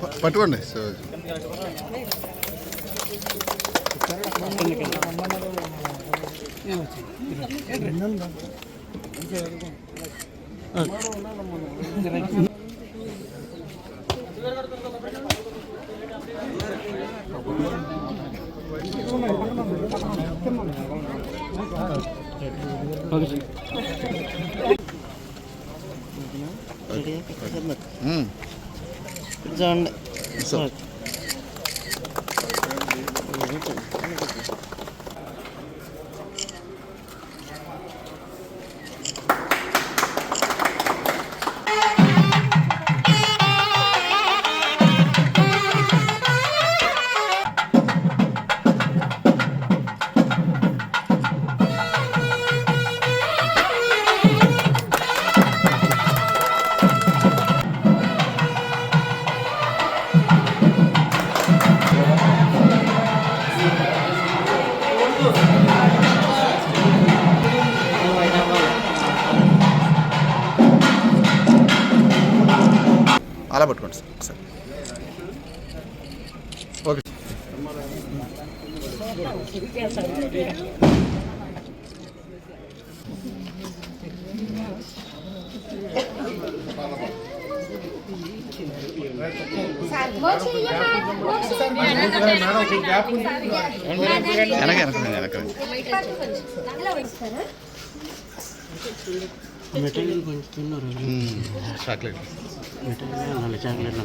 ప- పట్టుకోండి సో మ్మ్. అలా పట్టుకోండి sir sir. Okay. Sir material కొంచెం తిన్నారు చాక్లెట్ మెటీరియల్ నాలుగు చాక్లెట్లు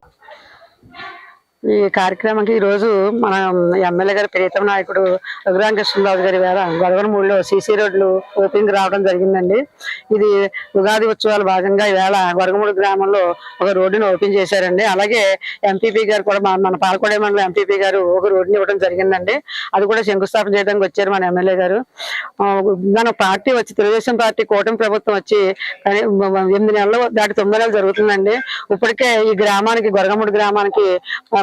ఈ కార్యక్రమానికి ఈరోజు మన ఎమ్మెల్యే గారి ప్రీతం నాయకుడు రఘురామకృష్ణరాజు గారి వేళ గొడవనమూడిలో సీసీ రోడ్లు ఓపెనింగ్ రావడం జరిగిందండి. ఇది ఉగాది ఉత్సవాల భాగంగా ఈవేళ గొడగమూడి గ్రామంలో ఒక రోడ్డును ఓపెన్ చేశారండి. అలాగే ఎంపీపీ గారు కూడా మన- మన పాలకోడే మండలం ఎంపీపీ గారు ఒక రోడ్డుని ఇవ్వడం జరిగిందండి. అది కూడా శంకుస్థాపన చేయడానికి వచ్చారు మన ఎమ్మెల్యే గారు. మన పార్టీ వచ్చి తెలుగుదేశం పార్టీ కూటమి ప్రభుత్వం వచ్చి ఎనిమిది నెలలు దాటి తొమ్మిది నెలలు జరుగుతుందండి. ఇప్పటికే ఈ గ్రామానికి గొరగముడి గ్రామానికి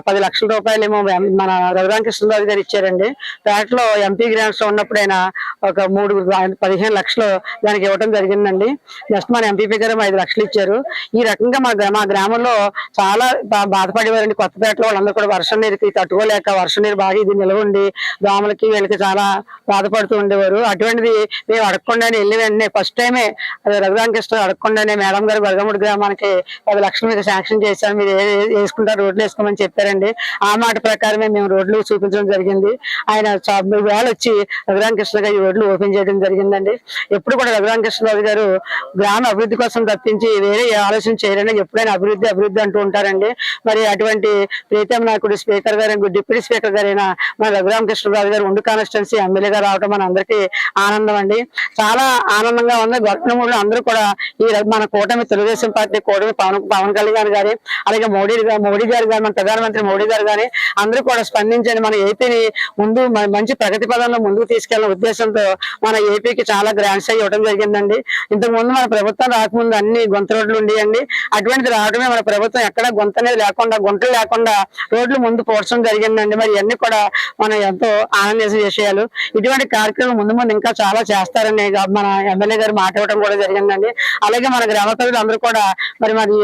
పది లక్షల రూపాయలు ఏమో ఎం- మన రఘురామకృష్ణరాజు గారు ఇచ్చారండి. దాంట్లో ఎంపీ గ్రాంట్స్లో ఉన్నప్పుడు ఆయన ఒక మూడు పదిహేను లక్షలు దానికి ఇవ్వడం జరిగిందండి. నెక్స్ట్ మన ఎంపీపీ గారు ఐదు లక్షలు ఇచ్చారు. ఈ రకంగా మా మా గ్రామంలో చాలా బా- బాధపడేవారండి. కొత్తపేటలో వాళ్ళందరూ కూడా వర్షం నీరుకి తట్టుకోలేక వర్షం నీరు బాగా ఇది నిల్వ ఉండి దోమలకి వీళ్ళకి చాలా బాధపడుతూ ఉండేవారు. అటువంటిది మేము అడగకుండానే వెళ్ళి వెంటనే ఫస్ట్ టైమే రఘురామకృష్ణ అడగకుండానే మేడం గారు బలగముడి గ్రామానికి పది లక్షలు మీకు శాంక్షన్ చేశారు. మీరు ఏ- వేసుకుంటారు రోడ్లు వేసుకోమని చెప్పారండి. ఆ మాట ప్రకారమే మేము రోడ్లు చూపించడం జరిగింది. ఆయన చా- వేళ వచ్చి రఘురామకృష్ణ గారు ఈ రోడ్లు ఓపెన్ చేయడం జరిగిందండి. ఎప్పుడు కూడా రఘురామకృష్ణరాజు గారు గ్రామ అభివృద్ధి కోసం తప్పించి వేరే ఏ ఆలోచన చేయరని ఎప్పుడైనా అభివృద్ధి అభివృద్ధి అంటూ ఉంటారండి. మరి అటువంటి ప్రీతం నాయకుడు స్పీకర్ గారు డిప్యూటీ స్పీకర్ గారైన మన రఘురామకృష్ణరాజు గారు ఉండు కాన్స్టిట్యున్సీ ఎమ్మెల్యేగా రావడం మన అందరికీ ఆనందం అండి. చాలా ఆనందంగా ఉంది. గొప్పనమూడు అందరూ కూడా ఈ మన కూటమి తెలుగుదేశం పార్టీ కూటమి పవన్ పవన్ కళ్యాణ్ గారి అలాగే మోడీ మోడీ గారు గారు మన ప్రధానమంత్రి మోడీ గారు కానీ అందరూ కూడా స్పందించండి. మన ఏపీని ముందు మంచి ప్రగతి పదంలో ముందుకు తీసుకెళ్ళిన ఉద్దేశంతో మన ఏపీకి చాలా గ్రాంట్స్ అయ్యి ఇవ్వడం జరిగిందండి. ఇంతకు ముందు మన ప్రభుత్వం రాకముందు అన్ని గుంత రోడ్లు ఉండేయండి. అటువంటిది రావడమే మన ప్రభుత్వం ఎక్కడ గుంత అనేది లేకుండా గుంటలు లేకుండా రోడ్లు ముందు పోడ్చడం జరిగిందండి. మరి ఇవన్నీ కూడా మనం ఎంతో ఆనందించే విషయాలు ఇటువంటి కార్యక్రమం ముందు ముందు ఇంకా చాలా చేస్తారని మన ఎమ్మెల్యే గారు మాట్లాడటం కూడా జరిగిందండి. అలాగే మన గ్రామ ప్రజలు అందరూ కూడా మరి మరి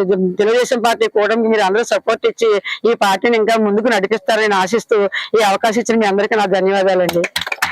తెలుగుదేశం పార్టీ కూటమికి మీరు అందరూ సపోర్ట్ ఇచ్చి ఈ పార్టీని ఇంకా ముందుకు నడిపిస్తారని ఆశిస్తూ ఈ అవకాశం ఇచ్చిన మీ అందరికీ నా ధన్యవాదాలండి.